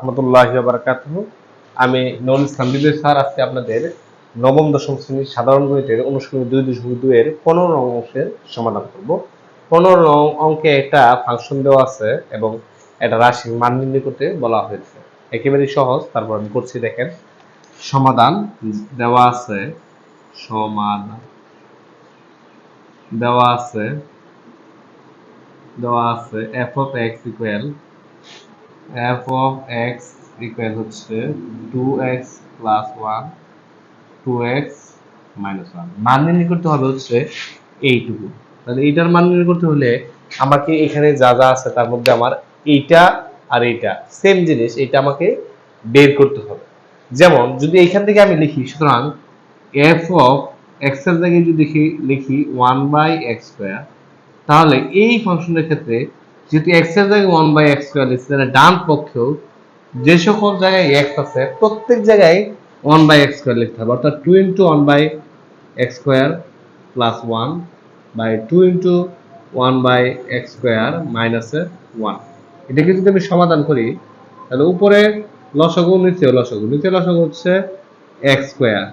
রহমতুল্লাহ বারকাত আমি নন স্যার আপনাদের নবম, দশম শ্রেণির সাধারণ গণিতের অনুষ্ঠিত দুই দশমিক দুই এর পনেরো নং অংশের সমাধান করব। পনেরো অঙ্কে একটা ফাংশন দেওয়া আছে এবং একটা রাশির মান নির্ণয় করতে বলা হয়েছে। একেবারে সহজ, তারপর আমি করছি, দেখেন। সমাধান দেওয়া আছে, সমাধান দেওয়া আছে দেওয়া আছে f of x equal f of x equal হচ্ছে 2x plus 1 2x minus 1 মান নির্ণয় করতে হবে হচ্ছে এইটুকু। তাহলে এইটার মান নির্ণয় করতে হলে আমাকে এখানে যা যা আছে তার মধ্যে আমার এইটা আর এইটা সেম জিনিস এটা আমাকে বের করতে হবে। যেমন যদি এখান থেকে আমি লিখি, সুতরাং f of x এর জায়গায় যদি লিখি লিখি 1 বাই এক্স স্কোয়ার তাহলে এই ফাংশনের ক্ষেত্রে যেহেতু এক্সের জায়গায় ওয়ান বাই এক্স স্কোয়ার লিখছে, তাহলে ডান পক্ষেও যে সকল জায়গায় এক্স আছে, প্রত্যেক জায়গায় ওয়ান বাই এক্স স্কোয়ার লিখতে হবে। অর্থাৎ two into one by x square plus one by two into one by x square মাইনাসের ওয়ান এটাকে যদি আমি সমাধান করি, তাহলে উপরে লসগু নিচে লসগু। নিচে লসগু হচ্ছে x square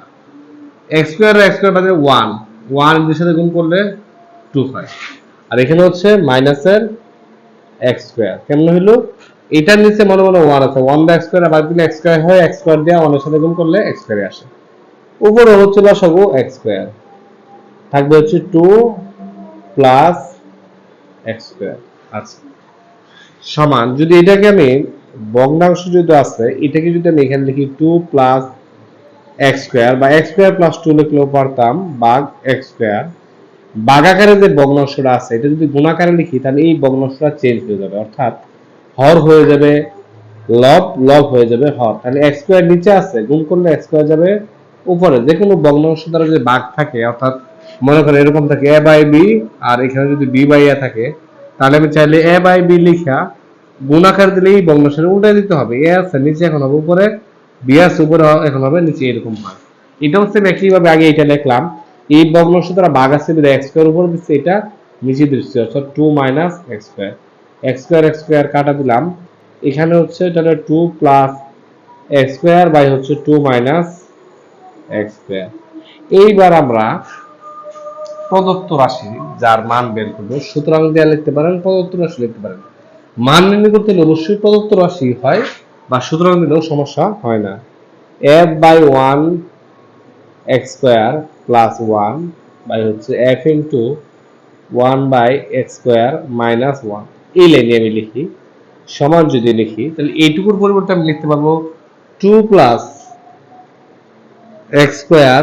x square x square বাদে ওয়ান ওয়ানের সাথে গুণ করলে টু হয়। আর এখানে হচ্ছে মাইনাসের এক্স স্কোয়ার কেমন হইল? এটার নিচে মনে মনে ওয়ান আছে। ওয়ান বাই এক্স স্কোয়ার বাদ দিলে এক্স স্কোয়ার হয় এক্স স্কোয়ার দিয়ে ওয়ানের সাথে গুণ করলে এক্স স্কোয়ারে আসে। উপরে হচ্ছে লসাগু এক্স স্কোয়ার থাকবে হচ্ছে টু প্লাস এক্স স্কোয়ার আচ্ছা। সমান, যদি এটাকে আমি ভগ্নাংশ যদি আছে, এটাকে যদি আমি এখানে লিখি টু প্লাস এক্স স্কোয়ার বা এক্স স্কোয়ার প্লাস টু লিখলেও পারতাম বাঘ এক্স স্কোয়ার বাঘাকারে যে ভগ্নাংশটা আছে, এটা যদি গুণাকারে লিখি, তাহলে এই ভগ্নাংশটা চেঞ্জ হয়ে যাবে। অর্থাৎ হর হয়ে যাবে, লব লব হয়ে যাবে হর। তাহলে এক্স স্কোয়ার নিচে আছে, গুণ করলে এক্স স্কোয়ার যাবে উপরে। যে কোনো ভগ্নাংশ দ্বারা যদি বাঘ থাকে, অর্থাৎ মনে করেন এরকম থাকে এ বাই বি আর এখানে যদি বি বাই এ থাকে, তাহলে আমি চাইলে এ বাই বি লিখা গুণাকার দিলে এই ভগ্নাংশটা উল্টাই দিতে হবে। এ আছে, নিচে এখন হবে উপরে বি আছে, উপরে এখন হবে, নিচে এরকম হয়। এটা হচ্ছে একইভাবে আগে এটা লিখলাম। এই ভগ্নাংশ দ্বারা ভাগ আছে বিধায় এক্স স্কোয়ার উপর দিচ্ছে, এটা নিচে দিচ্ছে, অর্থাৎ two minus x square x square x কাটা দিলাম। এখানে হচ্ছে তাহলে টু প্লাস এক্স বাই হচ্ছে টু মাইনাস এক্স এইবার আমরা প্রদত্ত রাশি যার মান বের করব, সুতরাং দেওয়া লিখতে পারেন প্রদত্ত রাশি লিখতে পারেন। মান নির্ণয় করতে হলে অবশ্যই প্রদত্ত রাশি হয় বা সুতরাং দিলেও সমস্যা হয় না। F by one x square plus one by হচ্ছে f into one by x square minus one এই লাইনে আমি লিখি। সমান যদি লিখি, তাহলে এইটুকুর পরিবর্তে আমি লিখতে পারব two plus x square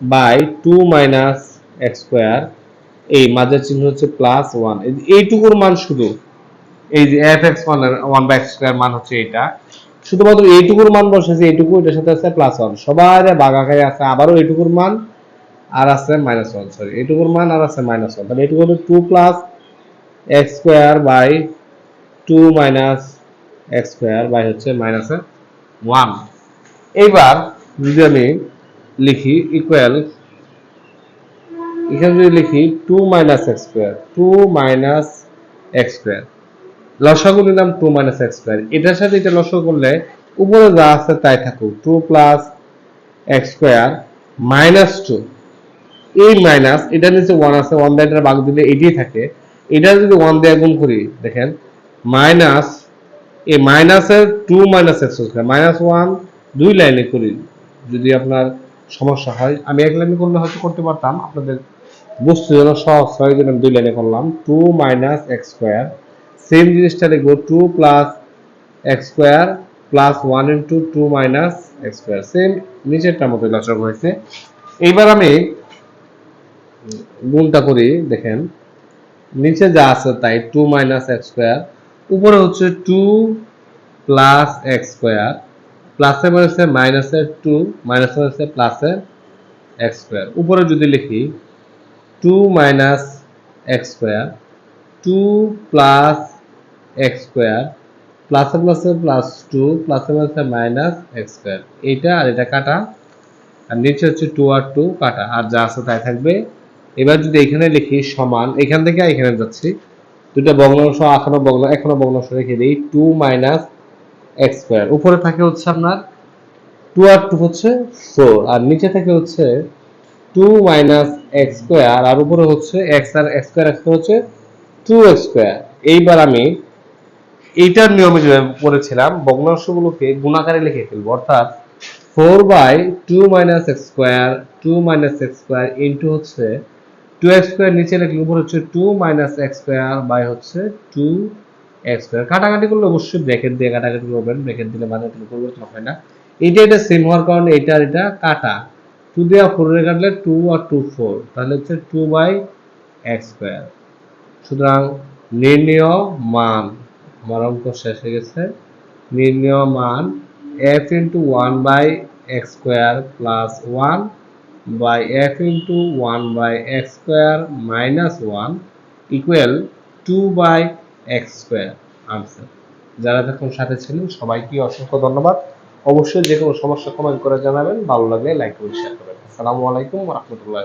by two minus x square এই মাঝের চিহ্ন হচ্ছে প্লাস ওয়ান এইটুকুর মান শুধু, এই যে এফ এক্স ওয়ানের ওয়ান বাই এক্স স্কোয়ার মান হচ্ছে এটা শুধুমাত্র এইটুকুর মান বসেছে এইটুকু, এটার সাথে আছে প্লাস ওয়ান সবার বাগাখাই আছে, আবারও এইটুকুর মান, আর আছে মাইনাস ওয়ান সরি এইটুকুর মান আর আছে মাইনাস ওয়ান তাহলে এইটুকু হলো two plus x square by two minus x square by হচ্ছে মাইনাস ওয়ান এইবার যদি আমি লিখি ইকুয়াল এখানে যদি লিখি two minus x square two minus x square লসাগু নিলাম টু মাইনাস এক্স স্কোয়ার এটার সাথে এটা লসাগু করলে উপরে যা আছে তাই থাকুক। Two plus x square minus two এই মাইনাস এটার নিচে ওয়ান আছে ওয়ান দিয়ে এটা ভাগ দিলে এটাই থাকে। এটা যদি ওয়ান দিয়ে গুণ করি, দেখেন মাইনাস এই মাইনাসের two minus x square minus one দুই লাইনে করি। যদি আপনার সমস্যা হয়, আমি এক লাইনে করলে হয়তো করতে পারতাম, আপনাদের বুঝতে যেন সহজ হয় দুই লাইনে করলাম। Two minus x square same জিনিসটা লিখব two plus x square plus one into two minus x square same নিচেরটার মতো লচক হয়েছে। এইবার আমি গুণটা করি, দেখেন, নিচে যা আছে তাই টু মাইনাস এক্স স্কোয়ার উপরে হচ্ছে টু প্লাস এক্স স্কোয়ার প্লাসে মাইনাসে মাইনাসের টু মাইনাসে মাইনাসে প্লাসের এক্স স্কোয়ার উপরে যদি লিখি two minus x square two plus x square প্লাসে প্লাসে প্লাস টু প্লাসে মাইনাসে মাইনাস এক্স স্কোয়ার। এইটা আর এটা কাটা, আর নিচে হচ্ছে টু আর টু কাটা। আর যা আছে তাই থাকবে। এবার যদি এখানে লিখি সমান, এখান থেকে এখানে যাচ্ছি। দুটা ভগ্নাংশ এখনও ভগ্ন এখনও ভগ্নাংশ রেখে দিই। Two minus x square. উপরে থাকে হচ্ছে আপনার টু আর টু হচ্ছে ফোর আর নিচে থাকে হচ্ছে টু মাইনাস এক্স স্কোয়ার। আর উপরে হচ্ছে এক্স আর এক্স স্কোয়ার, এক্স হচ্ছে টু এক্স স্কোয়ার। এইবার আমি এইটার নিয়মে যেভাবে করেছিলাম ভগ্নাংশগুলোকে গুণাকারে লিখে ফেলব। অর্থাৎ four by two minus x square two minus x square into হচ্ছে টু এক্স স্কোয়ার নিচে লিখলে উপর হচ্ছে two minus x square by হচ্ছে টু এক্স স্কোয়ার কাটাকাটি করলে অবশ্যই ব্র্যাকেট দিয়ে কাটাকাটি করবেন ব্র্যাকেট দিলে মানে কোনো পরিবর্তন হয় না। এটা এটা সেম হওয়ার কারণে এটা এটা কাটা। টু দিয়ে ফোর কাটলে টু আর টু ফোর তাহলে হচ্ছে টু বাই এক্স স্কোয়ার সুতরাং নির্ণয় মান। আমার অঙ্ক শেষ হয়ে গেছে। নির্ণয় মান F into one by x square plus one by F into one by x square minus one equal two by x square answer যারা দেখুন সাথে ছিলেন, সবাইকে অসংখ্য ধন্যবাদ। অবশ্যই যে কোনো সমস্যা কমেন্ট করে জানাবেন। ভালো লাগলে লাইক করে শেয়ার করবেন। আসসালামু আলাইকুম রহমতুল্লাহ